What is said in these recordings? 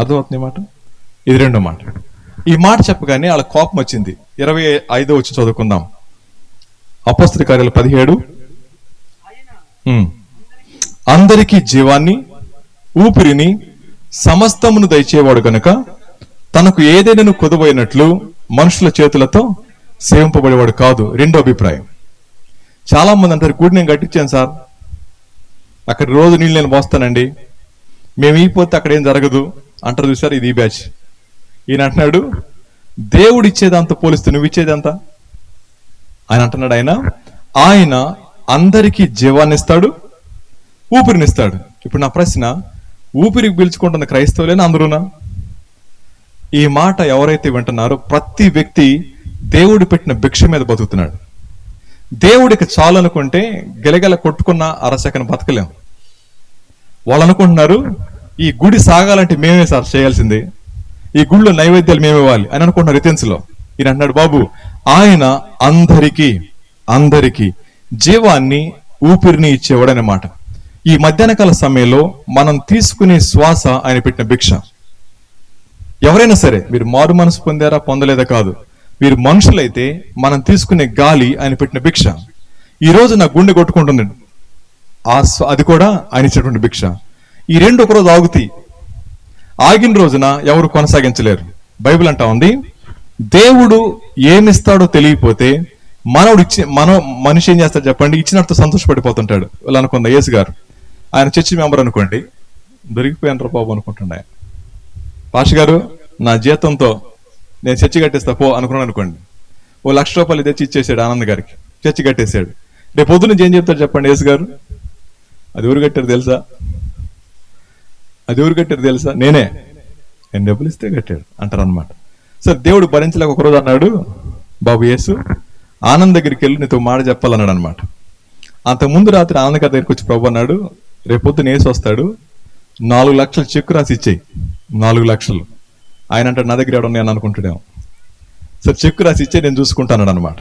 అర్థమవుతుంది మాట? ఇది రెండో మాట. ఈ మాట చెప్పగానే వాళ్ళ కోపం వచ్చింది. ఇరవై ఐదో వచ్చి చదువుకుందాం. అపస్త్రి కార్యాలు పదిహేడు. ఉమ్. అందరికీ జీవాన్ని ఊపిరిని సమస్తమును దయచేవాడు గనుక తనకు ఏదైనా కుదవైనట్లు మనుషుల చేతులతో సేవింపబడేవాడు కాదు. రెండో అభిప్రాయం. చాలా మంది అంటారు గుడి నేను కట్టించాను సార్. అక్కడ రోజు నీళ్ళు నేను పోస్తానండి. మేము ఈపోతే అక్కడ ఏం జరగదు. అంటారు చూసారు ఇది ఈ బ్యాచ్. ఈయన అంటున్నాడు దేవుడు ఇచ్చేదంత పోలిస్తే నువ్వు ఇచ్చేదంతా? ఆయన అంటున్నాడు ఆయన ఆయన అందరికీ జీవాన్ని ఇస్తాడు ఊపిరినిస్తాడు ఇప్పుడు నా ప్రశ్న ఊపిరికి పీల్చుకుంటున్న క్రైస్తవులేనా అందరూనా? ఈ మాట ఎవరైతే వింటున్నారో ప్రతి వ్యక్తి దేవుడు పెట్టిన భిక్ష మీద బతుకుతున్నాడు. దేవుడికి చాలనుకుంటే గెలగెల కొట్టుకున్న అరసకను బతకలేం. వాళ్ళు అనుకుంటున్నారు ఈ గుడి సాగాలంటే మేమే సార్ చేయాల్సింది. ఈ గుడిలో నైవేద్యాలు మేము ఇవ్వాలి అని అనుకుంటున్నారు రితెన్స్లో. ఈయన అన్నాడు బాబు ఆయన అందరికీ అందరికీ జీవాన్ని ఊపిరిని ఇచ్చేవాడనమాట ఈ మధ్యాహ్న కాల సమయంలో మనం తీసుకునే శ్వాస ఆయన పెట్టిన భిక్ష. ఎవరైనా సరే మీరు మారు మనసు పొందారా పొందలేదా కాదు. మీరు మనుషులైతే మనం తీసుకునే గాలి ఆయన పెట్టిన భిక్ష. ఈ రోజు నా గుండె కొట్టుకుంటుంది. ఆ అది కూడా ఆయన ఇచ్చినటువంటి భిక్ష. ఈ రెండు ఒకరోజు ఆగుతాయి. ఆగిన రోజున ఎవరు కొనసాగించలేరు. బైబిల్ అంటా ఉంది దేవుడు ఏమిస్తాడో తెలియకపోతే మనవుడు ఇచ్చి మన మనిషి ఏం చేస్తాడు చెప్పండి? ఇచ్చినట్టు సంతోషపడిపోతుంటాడు. వాళ్ళు అనుకుందా యేసు గారు. ఆయన చర్చి మెంబర్ అనుకోండి దొరికిపోయినరు బాబు అనుకుంటుండే ఆయన. పాష గారు నా జీతంతో నేను చర్చి కట్టేస్తా పో అనుకున్నాను అనుకోండి. ఓ లక్ష రూపాయలు తెచ్చి ఇచ్చేసాడు ఆనంద్ గారికి. చర్చి కట్టేశాడు. రేపు పొద్దున్న ఏం చెప్తాడు చెప్పండి యేసు గారు? అది ఊరు కట్టారు తెలుసా? అది ఎవరు కట్టారు తెలుసా? నేనే. నేను డబ్బులు ఇస్తే కట్టాడు. అంటారు అనమాట సార్ దేవుడు భరించలేక ఒకరోజు అన్నాడు బాబు యేసు ఆనంద్ దగ్గరికి వెళ్ళి నీతో మాట చెప్పాలన్నాడు అనమాట అంత ముందు రాత్రి ఆనంద్ గారి దగ్గరికి వచ్చి ప్రభు అన్నాడు రేపు పొద్దున వేసి వస్తాడు నాలుగు లక్షలు చెక్కు రాసి ఇచ్చేయి. నాలుగు లక్షలు. ఆయన అంటాడు నా దగ్గర ఎవడ నేను అనుకుంటాడేమో సార్ చెక్కు రాసి ఇచ్చే నేను చూసుకుంటాను అనమాట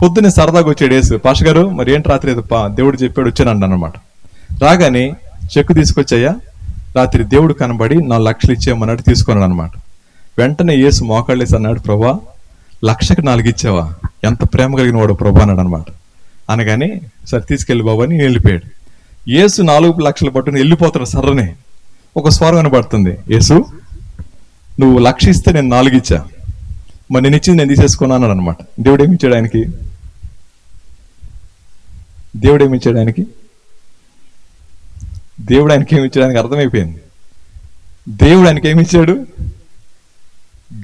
పొద్దున్నే సరదాగా వచ్చాడు యేసు పాష గారు మరి ఏంటి రాత్రి ఏదో దేవుడు చెప్పాడు వచ్చాను అనమాట రాగానే చెక్కు తీసుకొచ్చాయా రాత్రి దేవుడు కనబడి నా లక్షలు ఇచ్చేయమన్నాడు తీసుకున్నాడు అనమాట వెంటనే యేసు మోకాళ్ళేసి అన్నాడు ప్రభా లక్షకు నాలుగు ఇచ్చావా? ఎంత ప్రేమ కలిగిన వాడు ప్రభా అన్నాడు అనమాట అనగానే సరే తీసుకెళ్ళి బాబు అని వెళ్ళిపోయాడు. యేసు నాలుగు లక్షలు పట్టుకుని వెళ్ళిపోతాడు సర్రనే ఒక స్వరం వినబడుతుంది. యేసు నువ్వు లక్ష ఇస్తే నేను నాలుగు ఇచ్చా. మరి నేను ఇచ్చింది నేను తీసేసుకున్నాను అనమాట దేవుడు ఏమి ఇచ్చాడు ఆయనకి? దేవుడు ఏమి ఇచ్చాడు ఆయనకి? దేవుడు ఆయనకి ఏమి ఇచ్చాడు అర్థమైపోయింది. దేవుడు ఆయనకి ఏమి ఇచ్చాడు?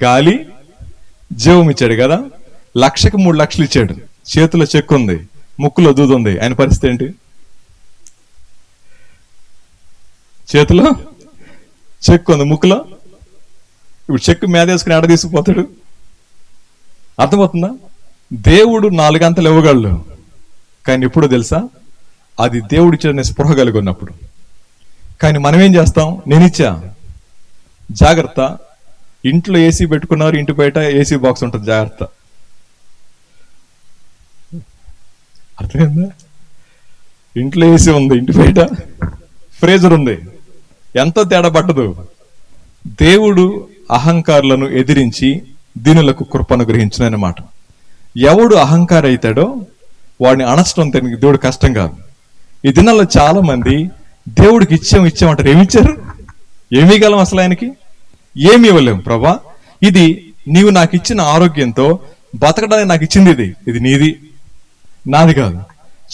గాలి జీవం ఇచ్చాడు కదా? లక్షకి మూడు లక్షలు ఇచ్చాడు. చేతిలో చెక్కు ఉంది ముక్కులో దూదుంది ఉంది. ఆయన పరిస్థితి ఏంటి? చేతిలో చెక్కు ఉంది ముక్కులో. ఇప్పుడు చెక్కు మీద వేసుకుని ఆడ తీసుకుపోతాడు. అర్థమవుతుందా? దేవుడు నాలుగంతలు ఇవ్వగలడు. కానీ ఎప్పుడో తెలుసా? అది దేవుడిచ్చిన స్పృహ కలిగి ఉన్నప్పుడు. కానీ మనం ఏం చేస్తాం? నేను ఇచ్చా. జాగ్రత్త. ఇంట్లో ఏసీ పెట్టుకున్నారు ఇంటి బయట ఏసీ బాక్స్ ఉంటుంది. జాగ్రత్త. అర్థమైందా? ఇంట్లో ఏసీ ఉంది ఇంటి బయట ఫ్రీజర్ ఉంది. ఎంత తేడా పట్టదు. దేవుడు అహంకారులను ఎదిరించి దీనులకు కృపను గ్రహించిన అన్నమాట ఎవడు అహంకార అవుతాడో వాడిని అణచడం తనకి దేవుడు కష్టం కాదు. ఈ దినాల్లో చాలా మంది దేవుడికి ఇచ్చాం ఇచ్చామంటారు. ఏమి ఇచ్చారు? ఏమి ఇవ్వగలం అసలు ఆయనకి? ఏమి ఇవ్వలేం ప్రభా. ఇది నీవు నాకు ఇచ్చిన ఆరోగ్యంతో బతకడానికి నాకు ఇచ్చింది ఇది. ఇది నీది. నాది కాదు.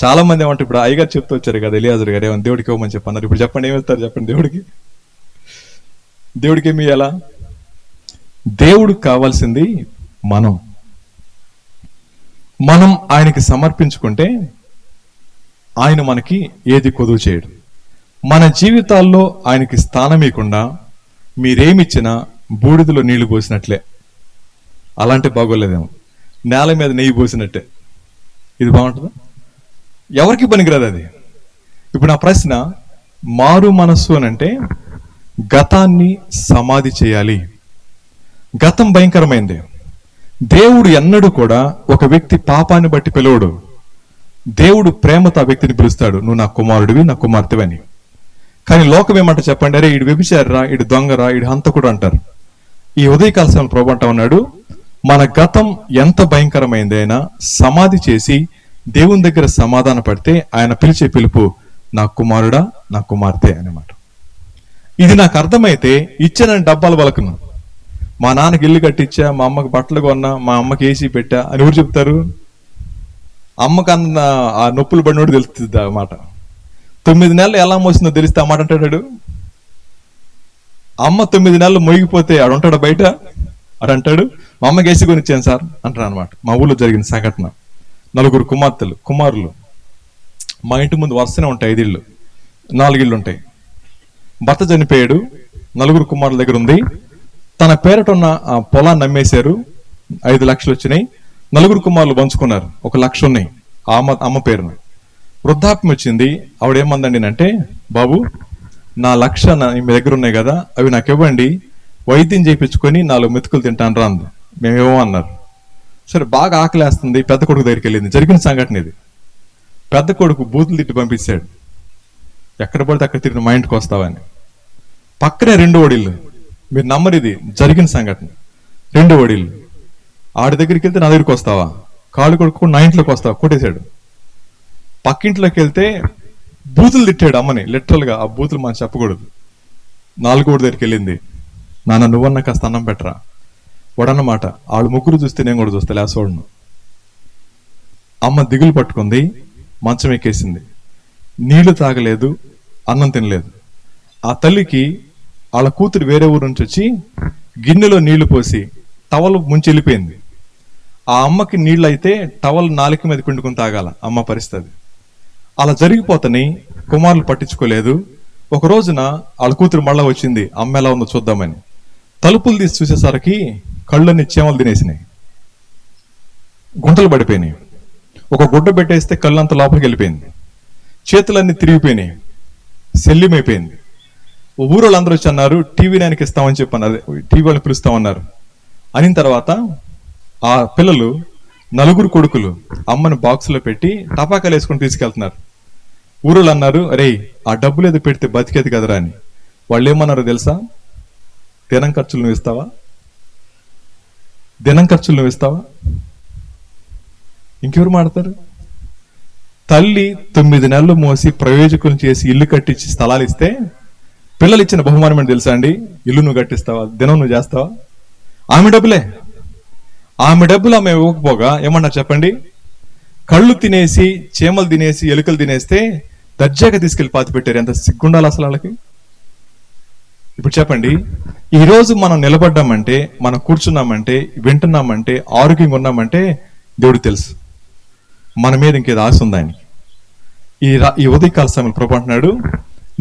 చాలా మంది ఏమంటారు ఇప్పుడు అయ్యగారు చెప్తూ వచ్చారు కదా ఎలియాజర్ గారు ఏమన్నా దేవుడికి ఇవ్వమని చెప్పన్నారు. ఇప్పుడు చెప్పండి ఏమి వెళ్తారు చెప్పండి దేవుడికి? దేవుడికి ఏమి ఇవ్వాలా దేవుడికి కావాల్సింది మనం. మనం ఆయనకి సమర్పించుకుంటే ఆయన మనకి ఏది కొదువు చేయడు. మన జీవితాల్లో ఆయనకి స్థానం ఇవ్వకుండా మీరేమిచ్చినా బూడిదలో నీళ్ళు పోసినట్లే. అలాంటి బాగోలేదేమో. నేల మీద నెయ్యి పోసినట్టే. ఇది బాగుంటుందా? ఎవరికి పనికిరాదు అది? ఇప్పుడు నా ప్రశ్న మారు మనస్సు అని అంటే గతాన్ని సమాధి చేయాలి. గతం భయంకరమైంది. దేవుడు ఎన్నడూ కూడా ఒక వ్యక్తి పాపాన్ని బట్టి పిలవడు. దేవుడు ప్రేమతో ఆ వ్యక్తిని పిలుస్తాడు. నువ్వు నా కుమారుడివి నా కుమార్తెవని. కానీ లోకం ఏమంట చెప్పండి? అరే ఇడు వ్యభిచారరా ఇడు దొంగరా ఇడు హంతకుడు అంటారు. ఈ ఉదయకాల సమయంలో ప్రభు అంటా ఉన్నాడు మన గతం ఎంత భయంకరమైందైనా సమాధి చేసి దేవుని దగ్గర సమాధాన పడితే ఆయన పిలిచే పిలుపు నా కుమారుడా నా కుమార్తె అన్నమాట. ఇది నాకు అర్థమైతే ఇచ్చానని డబ్బాలు పలకను మా నాన్నకి ఇల్లు కట్టించా మా అమ్మకి బట్టలు కొన్నా మా అమ్మకి ఏసీ పెట్టా అని ఎవరు చెప్తారు? అమ్మకన్న ఆ నొప్పులు పడినోడు తెలుస్తుంది అన్నమాట తొమ్మిది నెలలు ఎలా మోసిందో తెలిస్తే ఆ మాట అంటాడు. అమ్మ తొమ్మిది నెలలు మోగిపోతే ఆడు ఉంటాడు బయట? ఆడు అంటాడు మా అమ్మకి గేసి కొనిచ్చాను సార్ అంటారు అనమాట మా ఊళ్ళో జరిగిన సంఘటన. నలుగురు కుమార్తెలు కుమారులు. మా ఇంటి ముందు వరుసనే ఉంటాయి ఐదిళ్ళు నాలుగిళ్ళు ఉంటాయి. భర్త చనిపోయాడు నలుగురు కుమారుల దగ్గర ఉంది. తన పేరట ఉన్న ఆ పొలాన్ని అమ్మేశారు ఐదు లక్షలు వచ్చినాయి నలుగురు కుమారులు పంచుకున్నారు ఒక లక్ష ఉన్నాయి. ఆ అమ్మ అమ్మ పేరును. వృద్ధాప్యం వచ్చింది. ఆవిడ ఏమందండి అంటే బాబు నా లక్ష మీ దగ్గర ఉన్నాయి కదా అవి నాకు ఇవ్వండి. వైద్యం చేయించుకొని నాలుగు మెతుకులు తింటాను రా అంది. మేమేమో అన్నారు. సరే బాగా ఆకలేస్తుంది. పెద్ద కొడుకు దగ్గరికి వెళ్ళింది. జరిగిన సంఘటన ఇది. పెద్ద కొడుకు బూతులు తిట్టి పంపించాడు ఎక్కడ పడితే అక్కడ తిరిగి మా ఇంటికి వస్తావని. పక్కనే రెండు ఒడిళ్ళు మీరు నమ్మరు ఇది జరిగిన సంఘటన. రెండు ఒడిళ్ళు ఆడి దగ్గరికి వెళ్తే నా దగ్గరికి వస్తావా? కాళ్ళు కొడుకు నా ఇంట్లోకి వస్తావా? కొట్టేశాడు. పక్కింట్లోకి వెళ్తే బూతులు తిట్టాడు అమ్మని లిటరల్గా ఆ బూతులు మనం చెప్పకూడదు. నాలుగోడి దగ్గరికి వెళ్ళింది. నాన్న నువ్వన్న కాస్త అన్నం పెట్టరా? వాడన్నమాట వాళ్ళు ముగ్గురు చూస్తే నేను కూడా చూస్తా లేసోడును అమ్మ దిగులు పట్టుకుంది మంచం ఎక్కేసింది. నీళ్ళు తాగలేదు అన్నం తినలేదు. ఆ తల్లికి వాళ్ళ కూతురు వేరే ఊరు నుంచి వచ్చి గిన్నెలో నీళ్ళు పోసి టవల్ ముంచి వెళ్ళిపోయింది. ఆ అమ్మకి నీళ్ళు అయితే టవల్ నాలుక మీద పిండుకుని తాగాల అమ్మ పరిస్థితి అలా జరిగిపోతని కుమారులు పట్టించుకోలేదు. ఒక రోజున వాళ్ళ కూతురు మళ్ళా వచ్చింది అమ్మ ఎలా ఉందో చూద్దామని. తలుపులు తీసి చూసేసరికి కళ్ళన్ని చీమలు తినేసినాయి. గుంటలు పడిపోయినాయి. ఒక గుడ్డ పెట్టేస్తే కళ్ళంత లోపలికి వెళ్ళిపోయింది. చేతులన్నీ తిరిగిపోయినాయి. శల్యమైపోయింది. ఊరోళ్ళు అందరూ వచ్చి అన్నారు టీవీ నైన్కి ఇస్తామని చెప్పన్నారు. టీవీ వాళ్ళని పిలుస్తామన్నారు. అని తర్వాత ఆ పిల్లలు నలుగురు కొడుకులు అమ్మని బాక్సులో పెట్టి టపాకాలు వేసుకొని తీసుకెళ్తున్నారు. ఊరులు అన్నారు అరే ఆ డబ్బులు ఏదో పెడితే బతికేది కదరా అని. వాళ్ళు ఏమన్నారో తెలుసా? దినం ఖర్చులు నువ్వు ఇస్తావా? దినం ఖర్చులు నువ్వు ఇస్తావా? ఇంకెవరు మాడతారు తల్లి తొమ్మిది నెలలు మోసి ప్రయోజకులు చేసి ఇల్లు కట్టించి స్థలాలు ఇస్తే పిల్లలు ఇచ్చిన బహుమానం ఏంటి తెలుసా అండి? ఇల్లు నువ్వు కట్టిస్తావా? దినం నువ్వు చేస్తావా? ఆమె డబ్బులే. ఆమె డబ్బులు ఆమె ఇవ్వకపోగా ఏమన్నా చెప్పండి? కళ్ళు తినేసి చేమలు తినేసి ఎలుకలు తినేస్తే దర్జాగా తీసుకెళ్ళి పాతి పెట్టారు. ఎంత సిగ్గుండాలి అసలు వాళ్ళకి? ఇప్పుడు చెప్పండి ఈరోజు మనం నిలబడ్డామంటే మనం కూర్చున్నామంటే వింటున్నామంటే ఆరోగ్యంగా ఉన్నామంటే దేవుడు తెలుసు. మన మీద ఇంకేదో ఆశ ఉంది ఆయనకి. ఈ రా ఈ ఉదయకాల సమయంలో ప్రభు అంటున్నాడు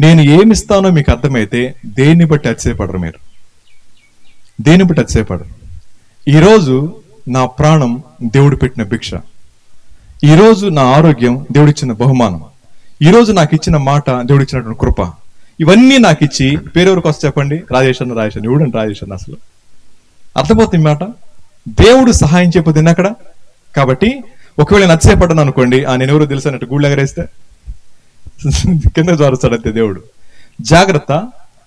నేను ఏమిస్తానో మీకు అర్థమైతే దేన్ని బట్టి అతిశయపడరు మీరు. దేన్ని బట్టి అతిశయపడరు. ఈరోజు నా ప్రాణం దేవుడు పెట్టిన భిక్ష. ఈరోజు నా ఆరోగ్యం దేవుడిచ్చిన బహుమానం. ఈరోజు నాకు ఇచ్చిన మాట దేవుడిచ్చినటువంటి కృప. ఇవన్నీ నాకు ఇచ్చి పేరెవరికి వస్తే చెప్పండి? రాజేష్ అన్న రాజేష్ అన్న రాజేష్ అన్న అసలు? అర్థమవుతుంది మాట? దేవుడు సహాయం చెప్పదు అక్కడ కాబట్టి ఒకవేళ నచ్చపడ్డాను అనుకోండి ఆ నేను ఎవరో తెలుసు అన్నట్టు గూళ్ళు ఎగరేస్తే? కింద జారుస్తాడు దేవుడు. జాగ్రత్త.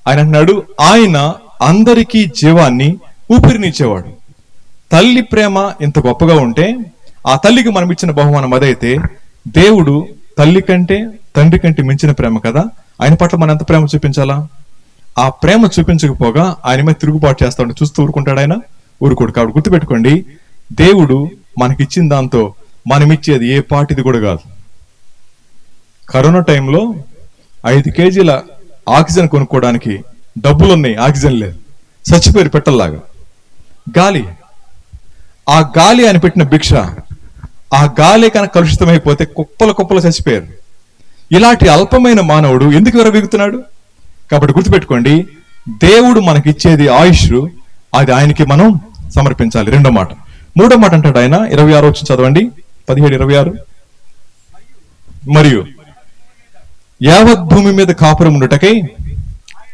ఆయన అంటున్నాడు ఆయన అందరికీ జీవాన్ని ఊపిరినిచ్చేవాడు. తల్లి ప్రేమ ఇంత గొప్పగా ఉంటే ఆ తల్లికి మనం ఇచ్చిన బహుమానం అదైతే దేవుడు తల్లి కంటే తండ్రి కంటే మించిన ప్రేమ కదా? ఆయన పట్ల మనం ఎంత ప్రేమ చూపించాలా? ఆ ప్రేమ చూపించకపోగా ఆయన మీద తిరుగుబాటు చేస్తాడు చూస్తూ ఊరుకుంటాడు ఆయన ఊరుకోడు. కాబట్టి గుర్తుపెట్టుకోండి దేవుడు మనకిచ్చిన దాంతో మనం ఇచ్చేది ఏ పాటిది కూడా కాదు. కరోనా టైంలో ఐదు కేజీల ఆక్సిజన్ కొనుక్కోవడానికి డబ్బులు ఉన్నాయి ఆక్సిజన్ లేదు. చచ్చిపోయారు పెట్టల్లాగా. గాలి. ఆ గాలి అని పెట్టిన భిక్ష ఆ గాలి కనుక కలుషితమైపోతే కుప్పలు కుప్పలు చచ్చిపోయారు. ఇలాంటి అల్పమైన మానవుడు ఎందుకు విరవీగుతున్నాడు కాబట్టి గుర్తుపెట్టుకోండి దేవుడు మనకిచ్చేది ఆయుష్ అది ఆయనకి మనం సమర్పించాలి. రెండో మాట. మూడో మాట అంటాడు ఆయన ఇరవై ఆరు వచ్చి చదవండి. పదిహేడు ఇరవై ఆరు. మరియు యావత్ భూమి మీద కాపురం ఉండుటకై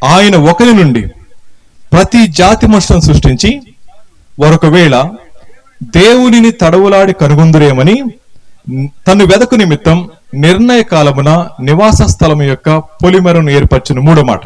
ఆయన ఒకరి నుండి ప్రతి జాతి మనుషులను సృష్టించి మరొకవేళ దేవునిని తడవులాడి కనుగొందురేమని తను వెదకు నిమిత్తం నిర్ణయ కాలమున నివాస స్థలము యొక్క పొలిమరును ఏర్పరచును. మూడో మాట.